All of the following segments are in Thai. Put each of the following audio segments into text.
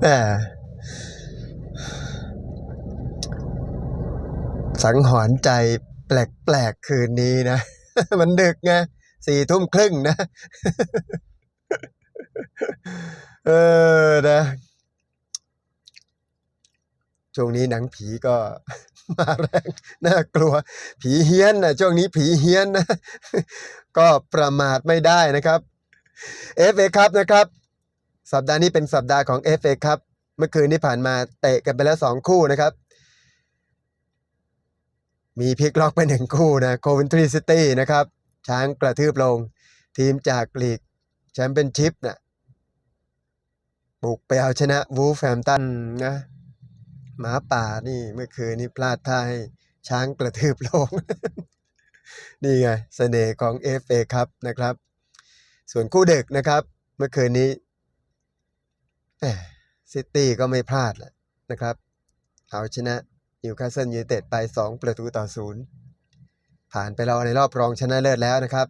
แหมสังหรณ์ใจแปลกๆคืนนี้นะ มันดึกไงสี่ทุ่มครึ่งนะ เออนะช่วงนี้หนังผีก็มาแรงน่ากลัว ผีเฮี้ยนนะช่วงนี้ผีเฮี้ยนนะ ก็ประมาทไม่ได้นะครับ FA ครับนะครับ สัปดาห์นี้เป็นสัปดาห์ของ FA ครับ เมื่อคืนที่ผ่านมาเตะกันไปแล้วสองคู่นะครับ มีพลิกล็อกไปหนึ่งคู่นะโควินทรีซิตี้นะครับ ช้างกระทืบลง ทีมจากลีกแชมเปี้ยนชิพนะบุกไปเอาชนะวูฟแฮมตันนะหมาป่านี่เมื่อคืนนี้พลาดท่าให้ช้างกระทืบลง นี่ไงเสน่ห์ของ FA ครับนะครับ ส่วนคู่เด็กนะครับ เมื่อคืนนี้ ซิตี้ก็ไม่พลาดแหละนะครับ เอาชนะนิวคาสเซิลยูไนเต็ดไป 2 ประตูต่อศูนย์ผ่านไปรอในรอบรองชนะเลิศแล้วนะครับ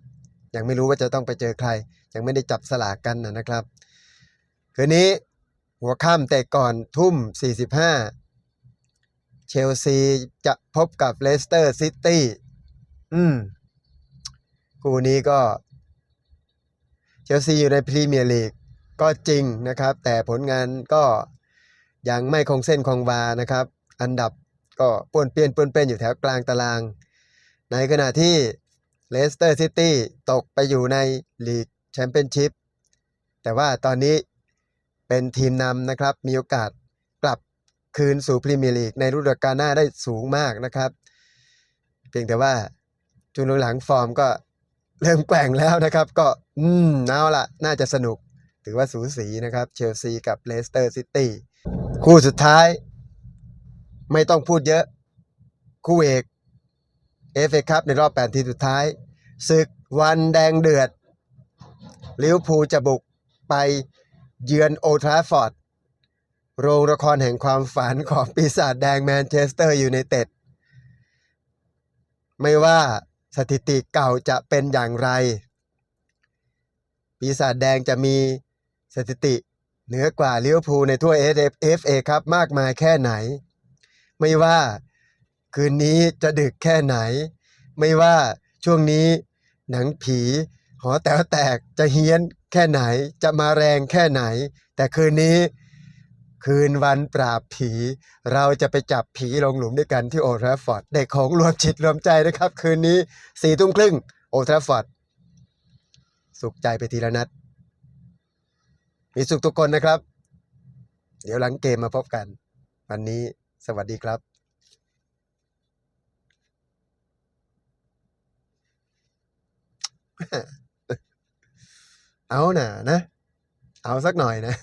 ยังไม่รู้ว่าจะต้องไปเจอใคร ยังไม่ได้จับสลากกันนะครับ คืนนี้หัวค่ำแต่ก่อนทุ่ม 45 เชลซีจะพบกับเลสเตอร์ซิตี้อืมคู่นี้ก็ เชลซีอยู่ในพรีเมียร์ลีก ก็จริงนะครับ แต่ผลงานก็ยังไม่คงเส้นคงวานะครับ อันดับก็ป้วนเปี้ยนป้วนเปี้ยนอยู่แถวกลางตาราง ในขณะที่เลสเตอร์ซิตี้ตกไปอยู่ในลีกแชมเปี้ยนชิพแต่ว่าตอนนี้เป็นทีมนำนะครับ มีโอกาสกลับคืนสู่พรีเมียร์ลีกในฤดูกาลหน้าได้สูงมากนะครับ เพียงแต่ว่าจุนหลังฟอร์มก็เริ่มแกว่งแล้วนะครับ ก็ อืมเอาละน่าจะสนุก ถือว่าสูสีนะครับ เชลซีกับเลสเตอร์ซิตี้คู่สุดท้าย ไม่ต้องพูดเยอะ คู่เอกเอฟเอคัพในรอบ 8 ทีสุดท้ายศึกวันแดงเดือดลิวพูจะบุกไปเยือนโอทราฟอร์ด โรงละครแห่งความฝันของปีศาจแดงแมนเชสเตอร์อยูไนเต็ด ไม่ว่าสถิติเก่าจะเป็นอย่างไร ปีศาจแดงจะมี สถิติเหนือกว่าลิเวอร์พูลในทั่ว FA ครับมากมายแค่ไหน ไม่ว่าคืนนี้จะดึกแค่ไหน ไม่ว่าช่วงนี้หนังผี หอแต๋วแตกจะเฮี้ยนแค่ไหนจะมาแรงแค่ไหน แต่คืนนี้คืนวันปราบผี เราจะไปจับผีลงหลุมด้วยกันที่โอทราฟอร์ดเด็กของรวมจิตรวมใจนะครับ คืนนี้สี่ทุ่มครึ่งโอทราฟอร์ดสุขใจไปทีละนัด มีสุขทุกคนนะครับ เดี๋ยวหลังเกมมาพบกัน วันนี้สวัสดีครับเอาหน่ะนะ เอาสักหน่อยนะ